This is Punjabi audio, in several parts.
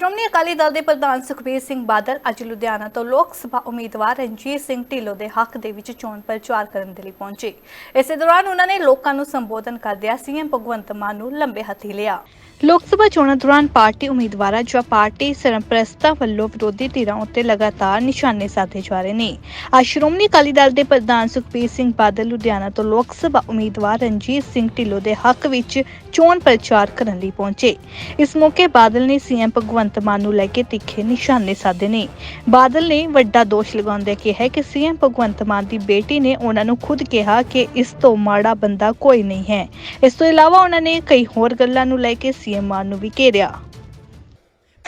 ਸ਼੍ਰੋਮਣੀ ਅਕਾਲੀ ਦਲ ਦੇ ਪ੍ਰਧਾਨ ਸੁਖਬੀਰ ਸਿੰਘ ਬਾਦਲ ਅੱਜ ਲੁਧਿਆਣਾ ਤੋਂ ਲੋਕ ਸਭਾ ਉਮੀਦਵਾਰ ਰਣਜੀਤ ਸਿੰਘ ਢਿੱਲੋਂ ਦੇ ਹੱਕ ਦੇ ਵਿੱਚ ਚੋਣ ਪ੍ਰਚਾਰ ਕਰਨ ਦੇ ਲਈ ਪਹੁੰਚੇ। ਇਸੇ ਦੌਰਾਨ ਉਹਨਾਂ ਨੇ ਲੋਕਾਂ ਨੂੰ ਸੰਬੋਧਨ ਕਰਦਿਆਂ ਸੀਐਮ ਭਗਵੰਤ ਮਾਨ ਨੂੰ ਲੰਬੇ ਹੱਥੀ ਲਿਆ। ਲੋਕ ਸਭਾ ਚੋਣਾਂ ਦੌਰਾਨ ਪਾਰਟੀ ਉਮੀਦਵਾਰਾਂ ਜਾਂ ਪਾਰਟੀ ਸਰਪ੍ਰਸਤਾਂ ਵੱਲੋਂ ਵਿਰੋਧੀ ਧਿਰਾਂ ਉੱਤੇ ਲਗਾਤਾਰ ਨਿਸ਼ਾਨੇ ਸਾਧੇ ਜਾ ਰਹੇ ਨੇ। ਅੱਜ ਸ਼੍ਰੋਮਣੀ ਅਕਾਲੀ ਦਲ ਦੇ ਪ੍ਰਧਾਨ ਸੁਖਬੀਰ ਸਿੰਘ ਬਾਦਲ ਲੁਧਿਆਣਾ ਤੋਂ ਲੋਕ ਸਭਾ ਉਮੀਦਵਾਰ ਰਣਜੀਤ ਸਿੰਘ ਢਿੱਲੋਂ ਦੇ ਹੱਕ ਵਿੱਚ ਚੋਣ ਪ੍ਰਚਾਰ ਕਰਨ ਲਈ ਪਹੁੰਚੇ। ਇਸ ਮੌਕੇ ਬਾਦਲ ਨੇ ਸੀਐਮ ਭਗਵੰਤ ਮਾਨ ਨੂੰ ਲੈ ਕੇ ਤਿੱਖੇ ਨਿਸ਼ਾਨੇ ਸਾਧੇ ਨੇ। ਬਾਦਲ ਨੇ ਵੱਡਾ ਦੋਸ਼ ਲਗਾਉਂਦੇ ਕਿਹਾ ਕਿ ਸੀਐਮ ਭਗਵੰਤ ਮਾਨ ਦੀ ਬੇਟੀ ਨੇ ਉਹਨਾਂ ਨੂੰ ਖੁਦ ਕਿਹਾ ਕਿ ਇਸ ਤੋਂ ਮਾੜਾ ਬੰਦਾ ਕੋਈ ਨਹੀਂ ਹੈ। ਇਸ ਤੋਂ ਇਲਾਵਾ ਉਹਨਾਂ ਨੇ ਕਈ ਹੋਰ ਗੱਲਾਂ ਨੂੰ ਲੈ ਕੇ ਸੀਐਮ ਮਾਨ ਨੂੰ ਵੀ ਘੇਰਿਆ।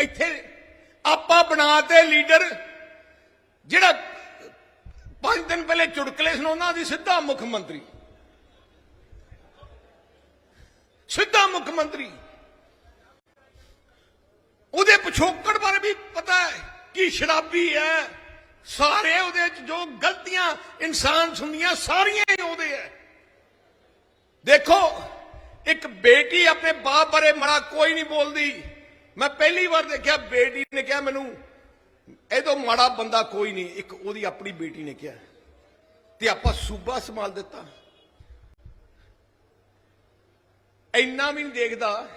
ਇੱਥੇ ਆਪਾਂ ਬਣਾਤੇ ਲੀਡਰ ਜਿਹੜਾ ਪੰਜ ਦਿਨ ਪਹਿਲੇ ਚੁਟਕਲੇ ਸੁਣਾਉਂਦਾ ਸੀ ਸਿੱਧਾ ਮੁੱਖ ਮੰਤਰੀ। ਸਿੱਧਾ ਮੁੱਖ ਮੰਤਰੀ। ਉਹਦੇ ਪਿਛੋਕੜ ਬਾਰੇ ਵੀ ਪਤਾ ਹੈ ਕਿ ਸ਼ਰਾਬੀ ਹੈ। ਸਾਰੇ ਉਹਦੇ ਚ ਜੋ ਗਲਤੀਆਂ ਇਨਸਾਨ ਸੁਣਦੀਆਂ ਸਾਰੀਆਂ ਹੀ ਉਹਦੇ ਹੈ। ਦੇਖੋ, ਇੱਕ ਬੇਟੀ ਆਪਣੇ ਬਾਪ ਬਾਰੇ ਮੜਾ ਕੋਈ ਨਹੀਂ ਬੋਲਦੀ। ਮੈਂ ਪਹਿਲੀ ਵਾਰ ਦੇਖਿਆ, ਬੇਟੀ ਨੇ ਕਿਹਾ ਮੈਨੂੰ ਇਹ ਤੋਂ ਮਾੜਾ ਬੰਦਾ ਕੋਈ ਨਹੀਂ, ਇੱਕ ਉਹਦੀ ਆਪਣੀ ਬੇਟੀ ਨੇ ਕਿਹਾ। ਤੇ ਆਪਾਂ ਸੂਬਾ ਸੰਭਾਲ ਦਿੱਤਾ। ਇੰਨਾ ਵੀ ਨਹੀਂ ਦੇਖਦਾ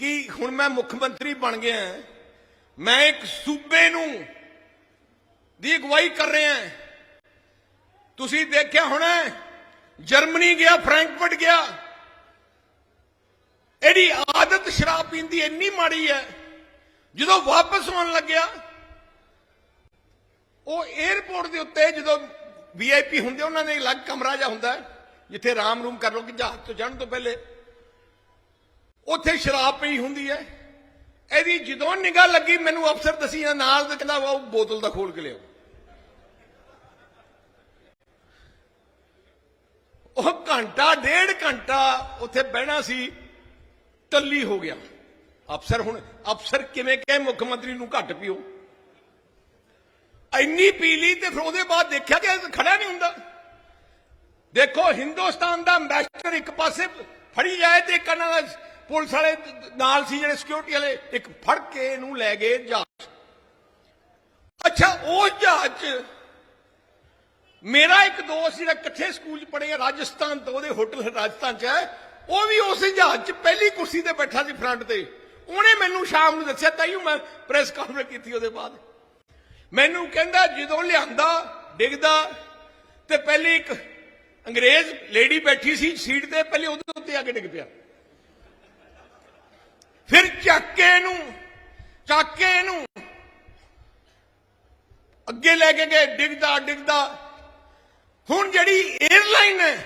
ਕਿ ਹੁਣ ਮੈਂ ਮੁੱਖ ਮੰਤਰੀ ਬਣ ਗਿਆ ਮੈਂ ਇੱਕ ਸੂਬੇ ਨੂੰ ਦੀ ਅਗਵਾਈ ਕਰ ਰਿਹਾ ਤੁਸੀਂ ਦੇਖਿਆ ਹੋਣਾ ਜਰਮਨੀ ਗਿਆ, ਫ੍ਰੈਂਕਫਰਟ ਗਿਆ। ਇਹਦੀ ਆਦਤ ਸ਼ਰਾਬ ਪੀਣ ਦੀ ਇੰਨੀ ਮਾੜੀ ਹੈ, ਜਦੋਂ ਵਾਪਸ ਆਉਣ ਲੱਗਿਆ, ਉਹ 에어ਪੋਰਟ ਦੇ ਉੱਤੇ ਜਦੋਂ ਵੀਆਈਪੀ ਹੁੰਦੇ, ਉਹਨਾਂ ਨੇ ਅਲੱਗ ਕਮਰਾ ਜਿਹਾ ਹੁੰਦਾ ਜਿੱਥੇ ਆਰਾਮ ਰੂਮ ਕਰ ਲੋ ਕਿ ਜਹਾਜ਼ ਤੋਂ ਚੜ੍ਹਨ ਤੋਂ ਪਹਿਲੇ। ਉੱਥੇ ਸ਼ਰਾਬ ਪਈ ਹੁੰਦੀ ਹੈ। ਇਹਦੀ ਜਦੋਂ ਨਿਗਾਹ ਲੱਗੀ, ਮੈਨੂੰ ਅਫਸਰ ਦਸੀ ਨਾਲ ਤੇ ਕਹਿੰਦਾ ਉਹ ਬੋਤਲ ਦਾ ਖੋਲ ਕੇ ਲਿਆਓ। ਉਹ ਘੰਟਾ, ਡੇਢ ਘੰਟਾ ਉੱਥੇ ਬਹਿਣਾ ਸੀ, ਟੱਲੀ ਹੋ ਗਿਆ। ਅਫਸਰ ਹੁਣ, ਅਫਸਰ ਕਿਵੇਂ ਕਹੇ ਮੁੱਖ ਮੰਤਰੀ ਨੂੰ ਘੱਟ ਪੀਓ? ਇੰਨੀ ਪੀ ਲਈ ਤੇ ਫਿਰ ਉਹਦੇ ਬਾਅਦ ਦੇਖਿਆ ਕਿ ਇਹ ਖੜਾ ਨਹੀਂ ਹੁੰਦਾ। ਦੇਖੋ, ਹਿੰਦੁਸਤਾਨ ਦਾ ਅੰਬੈਸਡਰ ਇੱਕ ਪਾਸੇ ਫੜੀ ਜਾਏ ਤੇ ਇੱਕ ਪੁਲਿਸ ਵਾਲੇ ਨਾਲ ਸੀ ਜਿਹੜੇ ਸਿਕਿਉਰਿਟੀ ਵਾਲੇ, ਇੱਕ ਫੜ ਕੇ ਇਹਨੂੰ ਲੈ ਗਏ ਜਹਾਜ਼। ਅੱਛਾ, ਉਹ ਜਹਾਜ਼ 'ਚ ਮੇਰਾ ਇੱਕ ਦੋਸਤ ਜਿਹੜਾ ਇਕੱਠੇ ਸਕੂਲ 'ਚ ਪੜ੍ਹੇ ਰਾਜਸਥਾਨ ਤੋਂ, ਉਹਦੇ ਹੋਟਲ ਰਾਜਸਥਾਨ 'ਚ ਹੈ। ਉਹ ਵੀ ਉਸ ਜਹਾਜ਼ 'ਚ ਪਹਿਲੀ ਕੁਰਸੀ ਤੇ ਬੈਠਾ ਸੀ ਫਰੰਟ ਤੇ। ਉਹਨੇ ਮੈਨੂੰ ਸ਼ਾਮ ਨੂੰ ਦੱਸਿਆ, ਤਾਈਓ ਮੈਂ ਪ੍ਰੈਸ ਕਾਨਫਰੰਸ ਕੀਤੀ ਉਹਦੇ ਬਾਅਦ। ਮੈਨੂੰ ਕਹਿੰਦਾ, ਜਦੋਂ ਲਿਆਂਦਾ, ਡਿੱਗਦਾ, ਤੇ ਪਹਿਲੇ ਇੱਕ ਅੰਗਰੇਜ਼ ਲੇਡੀ ਬੈਠੀ ਸੀ ਸੀਟ ਤੇ, ਪਹਿਲੇ ਉਹਦੇ ਉੱਤੇ ਆ ਕੇ ਡਿੱਗ ਪਿਆ। ਫਿਰ ਚੱਕ ਨੂੰ ਇਹਨੂੰ ਚੱਕ ਇਹਨੂੰ ਅੱਗੇ ਲੈ ਕੇ ਗਏ, ਡਿੱਗਦਾ ਡਿੱਗਦਾ। ਹੁਣ ਜਿਹੜੀ 에ਅਰਲਾਈਨ ਹੈ,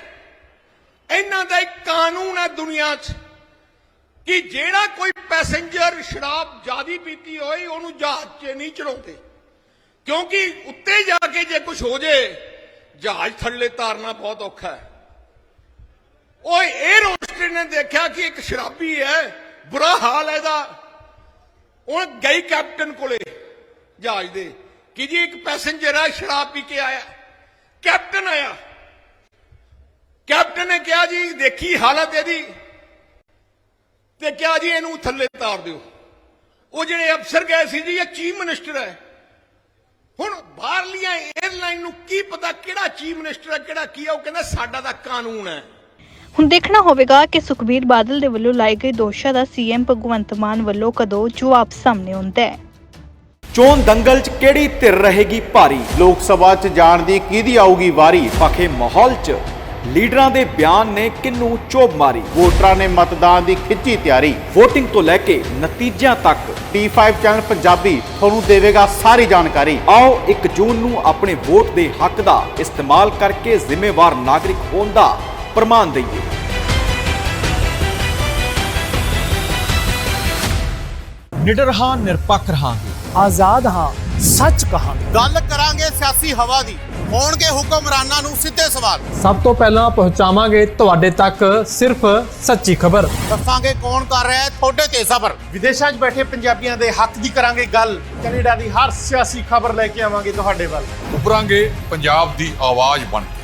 ਇਹਨਾਂ ਦਾ ਇੱਕ ਕਾਨੂੰਨ ਹੈ ਦੁਨੀਆ 'ਚ ਕਿ ਜਿਹੜਾ ਕੋਈ ਪੈਸੇਂਜਰ ਸ਼ਰਾਬ ਜ਼ਿਆਦੀ ਪੀਤੀ ਹੋਏ, ਉਹਨੂੰ ਜਹਾਜ਼ 'ਚ ਨਹੀਂ ਚੜਾਉਂਦੇ ਕਿਉਂਕਿ ਉੱਤੇ ਜਾ ਕੇ ਜੇ ਕੁਝ ਹੋ ਜੇ, ਜਹਾਜ਼ ਥੱਲੇ ਤਾਰਨਾ ਬਹੁਤ ਔਖਾ ਹੈ। ਉਹ 에ਅਰ ਹੋਸਟਸ ਨੇ ਦੇਖਿਆ ਕਿ ਇੱਕ ਸ਼ਰਾਬੀ ਹੈ ਬੁਰਾ ਹਾਲ ਹੈ ਇਹਦਾ। ਉਹ ਗਈ ਕੈਪਟਨ ਕੋਲੇ ਜਹਾਜ਼ ਦੇ। ਕਿ ਜੀ ਇੱਕ ਪੈਸੇਂਜਰ ਹੈ ਸ਼ਰਾਬ ਪੀ ਕੇ ਆਇਆ। ਕੈਪਟਨ ਆਇਆ। ਕੈਪਟਨ ਨੇ ਕਿਹਾ ਜੀ, ਦੇਖੀ ਹਾਲਤ ਇਹਦੀ। ਤੇ ਕਿਹਾ ਜੀ, ਇਹਨੂੰ ਥੱਲੇ ਤਾਰ ਦਿਓ। ਉਹ ਜਿਹੜੇ ਅਫਸਰ ਗਏ ਸੀ ਜੀ, ਇਹ ਚੀਫ ਮਿਨਿਸਟਰ ਹੈ। ਹੁਣ ਬਾਹਰਲੀਆਂ 에ਅਰਲਾਈਨ ਨੂੰ ਕੀ ਪਤਾ ਕਿਹੜਾ ਚੀਫ ਮਿਨਿਸਟਰ ਹੈ, ਕਿਹੜਾ ਕੀ ਹੈ ਉਹ ਕਹਿੰਦਾ ਸਾਡਾ ਤਾਂ ਕਾਨੂੰਨ ਹੈ। ਹੁਣ ਦੇਖਣਾ ਹੋਵੇਗਾ ਕਿ ਸੁਖਬੀਰ ਬਾਦਲ ਦੇ ਵੱਲੋਂ ਲਾਏ ਗਏ ਦੋਸ਼ਾਂ ਦਾ ਸੀਐਮ ਭਗਵੰਤ ਮਾਨ ਵੱਲੋਂ ਕਦੋਂ ਜਵਾਬ ਸਾਹਮਣੇ ਆਉਂਦਾ ਹੈ। ਚੋਣ ਦੰਗਲ 'ਚ ਕਿਹੜੀ ਧਿਰ ਰਹੇਗੀ ਭਾਰੀ? ਲੋਕ ਸਭਾ 'ਚ ਜਾਣ ਦੀ ਕਿਹਦੀ ਆਊਗੀ ਵਾਰੀ? ਪਖੇ ਮਾਹੌਲ 'ਚ? ਲੀਡਰਾਂ ਦੇ ਬਿਆਨ ਨੇ ਕਿੰਨੂੰ ਚੋਬ ਮਾਰੀ? ਵੋਟਰਾਂ ਨੇ ਮਤਦਾਨ ਦੀ ਖਿੱਚੀ ਤਿਆਰੀ। VOTING ਤੋਂ ਲੈ ਕੇ ਨਤੀਜਿਆਂ ਤੱਕ। T5 ਚੈਨਲ ਪੰਜਾਬੀ ਤੁਹਾਨੂੰ ਦੇਵੇਗਾ ਸਾਰੀ ਜਾਣਕਾਰੀ। ਆਓ 1 ਜੂਨ ਨੂੰ ਆਪਣੇ ਵੋਟ ਦੇ ਹੱਕ ਦਾ ਇਸਤੇਮਾਲ ਕਰਕੇ ਜ਼ਿੰਮੇਵਾਰ ਨਾਗਰਿਕ ਹੋਣ ਦਾ ਪ੍ਰਮਾਣ ਦਈਏ। ਨਿਡਰ ਹਾਂ ਨਿਰਪੱਖ ਰਹਾਂਗੇ। ਆਜ਼ਾਦ ਹਾਂ ਸੱਚ ਕਹਾਂਗੇ। ਗੱਲ ਕਰਾਂਗੇ ਸਿਆਸੀ ਹਵਾ ਦੀ। ਹੋਣਗੇ ਹੁਕਮਰਾਨਾਂ ਨੂੰ ਸਿੱਧੇ ਸਵਾਲ। ਸਭ ਤੋਂ ਪਹਿਲਾਂ ਪਹੁੰਚਾਵਾਂਗੇ ਤੁਹਾਡੇ ਤੱਕ ਸਿਰਫ ਸੱਚੀ ਖਬਰ। ਦੱਸਾਂਗੇ ਕੌਣ ਕਰ ਰਿਹਾ ਹੈ ਤੁਹਾਡੇ ਤੇ ਸਬਰ। ਵਿਦੇਸ਼ਾਂ 'ਚ ਬੈਠੇ ਪੰਜਾਬੀਆਂ ਦੇ ਹੱਕ ਦੀ ਕਰਾਂਗੇ ਗੱਲ। ਕੈਨੇਡਾ ਦੀ ਹਰ ਸਿਆਸੀ ਖਬਰ ਲੈ ਕੇ ਆਵਾਂਗੇ ਤੁਹਾਡੇ ਵੱਲ। ਉਭਰਾਂਗੇ ਪੰਜਾਬ ਦੀ ਆਵਾਜ਼ ਬਣ ਕੇ।